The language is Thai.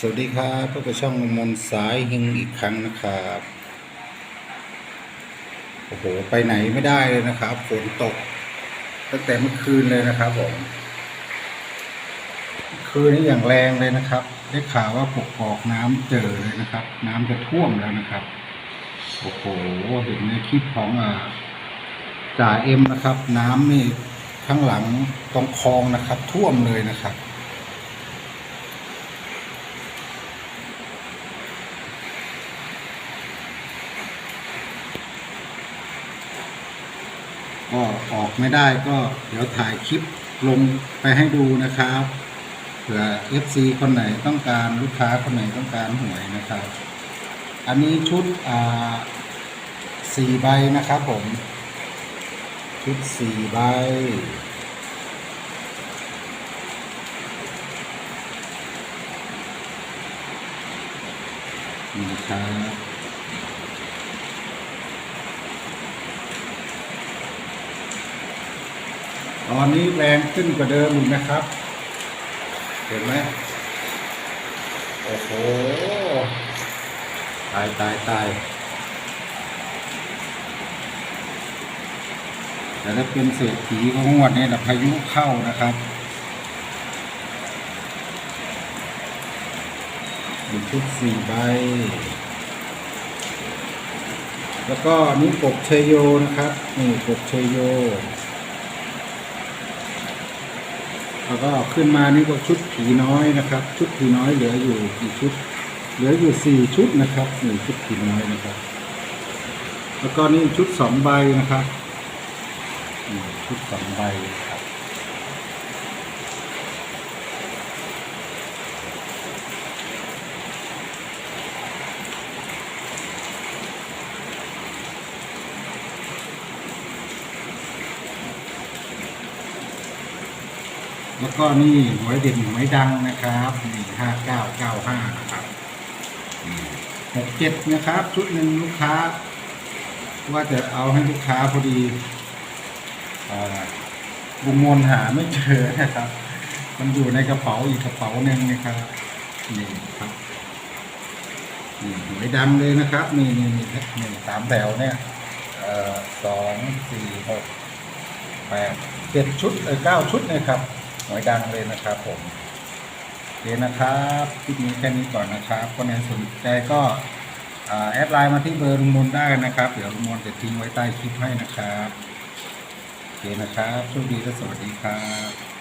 สวัสดีครับพบกับช่องมนสายเฮงอีกครั้งนะครับโอ้โหไปไหนไม่ได้เลยนะครับฝนตกตั้งแต่เมื่อคืนเลยนะครับผมคืนนี้อย่างแรงเลยนะครับ ได้ข่าวว่าปกกอกน้ำเจอเลยนะครับ น้ำจะท่วมแล้วนะครับโอ้โหเห็นในคลิปของอ่าจ่าเอ็มนะครับ น้ำนี่ข้างหลังตรงคลองนะครับ ท่วมเลยนะครับ ก็ออกไม่ได้ก็เดี๋ยวถ่ายคลิปลงไปให้ดูนะครับเผื่อ FC คนไหนต้องการลูกค้าคนไหนต้องการหวยนะครับ อันนี้ชุดอ่าสี่ใบนะครับผม ชุดสี่ใบนี่ครับ ตอนนี้แรงขึ้นกว่าเดิมอีกนะครับ เห็นไหมโอ้โห ตายตายตายแต่ถ้าเป็นเศรษฐีของงวดนี้นะพายุเข้านะครับเป็นชุดสี่ใบ แล้วก็อันนี้กเชยโยนะครับ นี่ปกเชยโย แล้วก็ขึ้นมานี่ก็ชุดผีน้อยนะครับ ชุดผีน้อยเหลืออยู่กี่ชุด เหลืออยู่สี่ชุดนะครับหนึ่งชุดผีน้อยนะครับ แล้วก็นี่ชุดสองใบนะครับชุดสองใบ แล้วก็นี่หวยเด่นหวยดังนะครับนี่ห้าเก้าเก้าห้านะครับหกเจ็ดนะครับ ชุดหนึ่งลูกค้า ว่าจะเอาให้ลูกค้าพอดีอบุงมนหาไม่เจอนะครับ มันอยู่ในกระเป๋าอีกกระเป๋าหนึ่งนะครับนี่ครับนี่หวยดังเลยนะครับนี่นี่นี่นี่สามแถวเนี่ยสองสี่หกแปดเจ็ดชุดเออเก้าชุดนะครับ หอยดังเลยนะครับผมโอเคนะครับคลิปนี้แค่นี้ก่อนนะครับคนไหนสนใจก็แอดไลน์มาที่เบอร์ลุงมนได้นะครับ เดี๋ยวลุงมนจะทิ้งไว้ใต้คลิปให้นะครับโอเคนะครับโชคดีและสวัสดีครับ